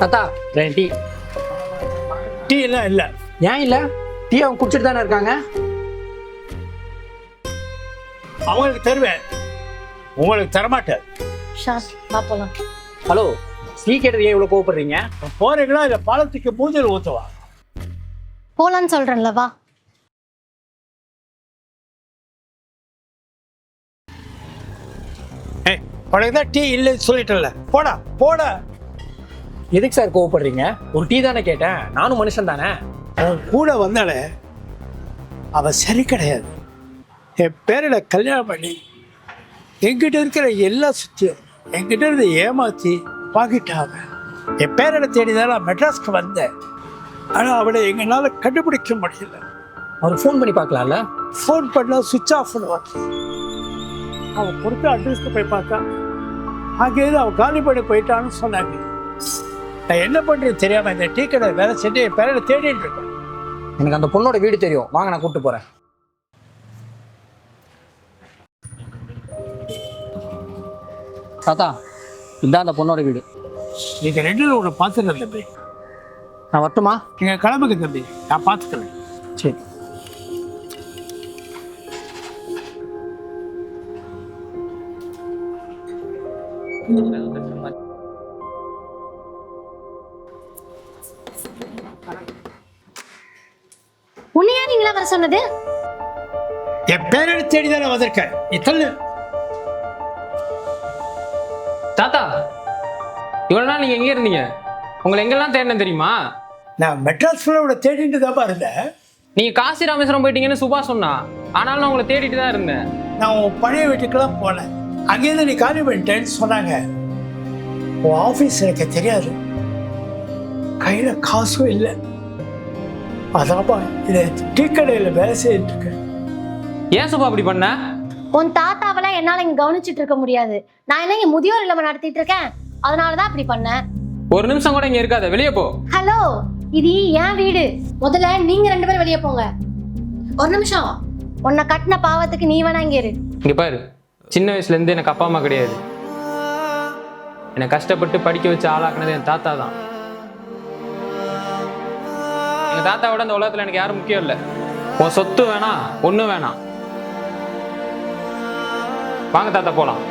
தாத்தா. ரெண்டு tea. Tea எல்லாம் இல்லை. ஏன் இல்லை? டீ அவங்க குடிச்சிட்டு தானே இருக்காங்க? அவங்களுக்கு தருவேன். உங்களுக்கு தரமாட்டேன். ஷாஸ் வா போலாம். ஹலோ டீ கேட்டது ஏன் இவ்வளோ கோவப்படுறீங்க? போறீங்களா இல்லை பாலத்துக்கு மூஞ்சல் ஊற்றுவா போலான்னு சொல்றேன்ல வா. ஏய் உனக்கு தான் டீ இல்லைன்னு சொல்லிட்டல போடா போடா. எதுக்கு சார் கோவப்படுறீங்க? ஒரு டீ தானே கேட்டேன். நானும் மனுஷன் தானே? அவன் கூட வந்தாலே அவ சரி கிடையாது. என் பேரில் கல்யாணம் பண்ணி என்கிட்ட இருக்கிற எல்லா சுத்தியும் என்கிட்ட இருந்து ஏமாத்தி வாங்கிட்டாங்க. என் பேரனை தேடி தான் நான் மெட்ராஸ்க்கு வந்தேன். ஆனால் அவளை எங்களால் கண்டுபிடிக்க முடியல. அவர் ஃபோன் பண்ணி பார்க்கலாம்ல? ஃபோன் பண்ணால் சுவிட்ச் ஆஃப் பண்ணுவாங்க. அவன் கொடுத்த அட்ரஸ்க்கு போய் பார்த்தா அங்கேயிருந்து அவன் காலி பண்ணி போயிட்டான்னு சொன்னாங்க. நான் என்ன பண்ணுறது தெரியாமல் இந்த டீ கடை வேலை செஞ்சு என் பேரனை தேடிட்டு இருக்கேன். எனக்கு அந்த பொண்ணோட வீடு தெரியும். வாங்க நான் கூப்பிட்டு போகிறேன் தாத்தா இதான் அந்த பொண்ணோட வீடு. நீங்கள் ரெண்டு ஒன்று பார்த்துக்கிறேன் தம்பி. நான் வரட்டுமா? நீங்கள் கிளம்புங்க தம்பி. நான் பார்த்துக்கிறேன். சரி. உன்னையா நீங்களா வர சொன்னது? என் பேரனை தேடி தானே வந்திருக்கேன் நீ தள்ளு. தாத்தா இவ்வளோ நாள் நீங்கள் எங்கே இருந்தீங்க? உங்களை எங்கெல்லாம் தேடினேன் தெரியுமா? நான் மெட்ராஸ் ஃபுல்லாக தேடிட்டு தான் இருந்தேன். நீங்கள் காசி ராமேஸ்வரம் போயிட்டீங்கன்னு சுபா சொன்னா ஆனாலும் நான் உங்களை தேடிட்டு தான் இருந்தேன். நான் உன் பழைய வீட்டுக்கெல்லாம் போனேன். அங்கேருந்து நீ காலி பண்ணிட்டேன்னு சொன்னாங்க. உன் ஆஃபீஸ் எனக்கு தெரியாது. கையில் காசும் இல்லை. அதாப்பா இதை டீ கடையில் வேலை செய்துட்டு இருக்கேன். ஏன் சுபா அப்படி பண்ண? உன் தாத்தாவெல்லாம் என்னால இங்க கவனிச்சிட்டு இருக்க முடியாது. நான் என்ன இங்க முதியோர் இல்லம் நடத்திட்டு இருக்கேன்? அதனாலதான் அப்படி பண்ணேன் ஒரு நிமிஷம் கூட இங்கே இருக்காத வெளியே போ. ஹலோ இது என் வீடு. முதல்ல நீங்க ரெண்டு பேரும் வெளியே போங்க. ஒரு நிமிஷம். உன்னை கட்டின பாவத்துக்கு நீ வேணா இங்க இரு. இங்கே பாரு சின்ன வயசுலேருந்து எனக்கு அப்பா அம்மா கிடையாது. என்னை கஷ்டப்பட்டு படிக்க வச்சு ஆளாக்குனது என் தாத்தா தான். தாத்தா விட இந்த உலகத்தில் எனக்கு யாரும் முக்கியம் இல்லை. உன் சொத்து வேணாம் ஒன்றும் வேணாம். வாங்க தாத்தா போகலாம்